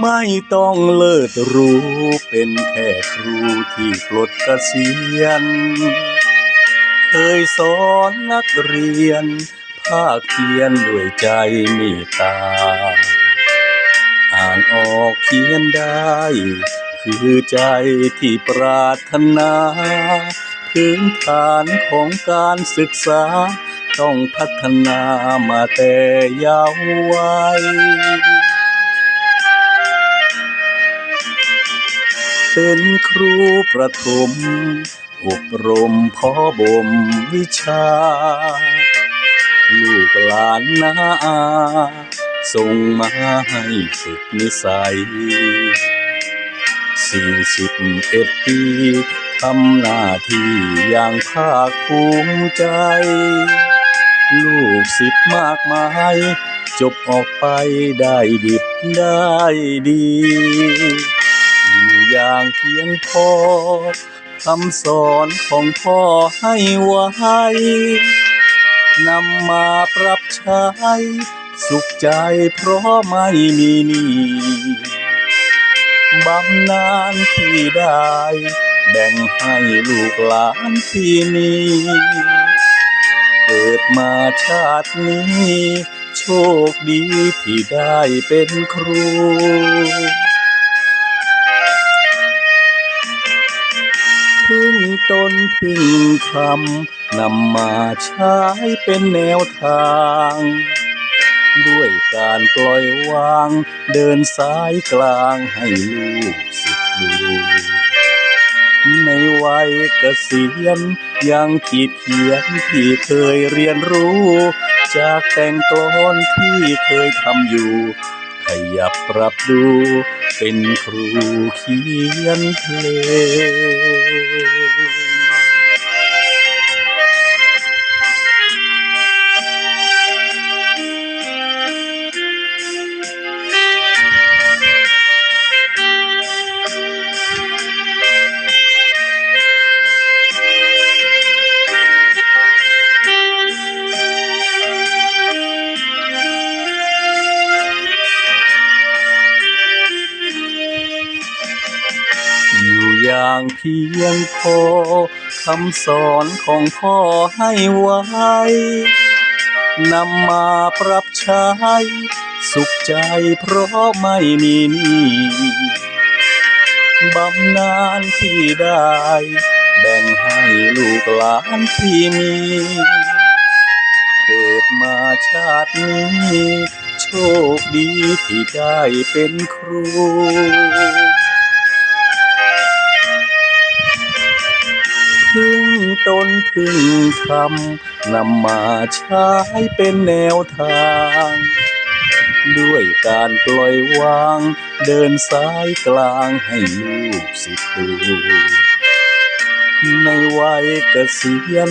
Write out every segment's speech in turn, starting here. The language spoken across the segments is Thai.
ไม่ต้องเลิศรู้เป็นแค่ครูที่ปลดเกษียณ เคยสอนนักเรียน ภาคเพียนด้วยใจเมตตา อ่านออกเขียนได้ คือใจที่ปรารถนาพื้นฐานของการศึกษา ต้องพัฒนามาแต่ยาววัย เป็นครูประถม อบรมพ่อบ่มวิชา ลูกหลานนาอาส่งมาให้ฝึกนิสัยสี่สิบเอ็ดปีทำหน้าที่อย่างภาคภูมิใจ ลูกศิษย์มากมาย จบออกไปได้ดิบได้ดี อย่างเพียงพอคำสอนของพ่อให้ไว้นำมาปรับใช้ สุขใจเพราะไม่มีหนี้บำนาญที่ได้ แบ่งให้ลูกหลานที่นี่เกิดมาชาตินี้ โชคดีที่ได้เป็นครู พึ่งตนพึ่งคำนำมาใช้เป็นแนวทาง ด้วยการปล่อยวาง เดินสายกลางให้ลูกศิษย์ดูในวัยเกษียณยังขีดเขียนที่เคยเรียนรู้ จากแต่งกลอนที่เคยทำอยู่ ขยับปรับดู เป็นครูเขียนเพลง อย่างเพียงพอคำสอนของพ่อให้ไว้ นำมาปรับใช้ สุขใจเพราะไม่มีหนี้บำนาญที่ได้ แบ่งให้ลูกหลานที่มี เกิดมาชาตินี้ โชคดีที่ได้เป็นครู พึ่งตนพึ่งคำนำมาใช้เป็นแนวทาง ด้วยการปล่อยวาง เดินสายกลางให้ลูกศิษย์ดูในวัยเกษียณ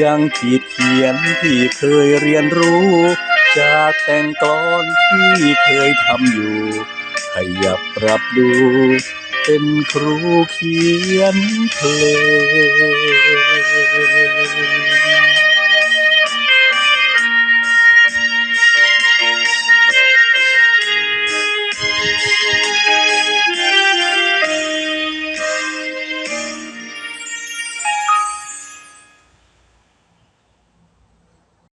ยังขีดเขียนที่เคยเรียนรู้ จากแต่งกลอนที่เคยทำอยู่ ขยับปรับดู เป็นครูเขียนเพลง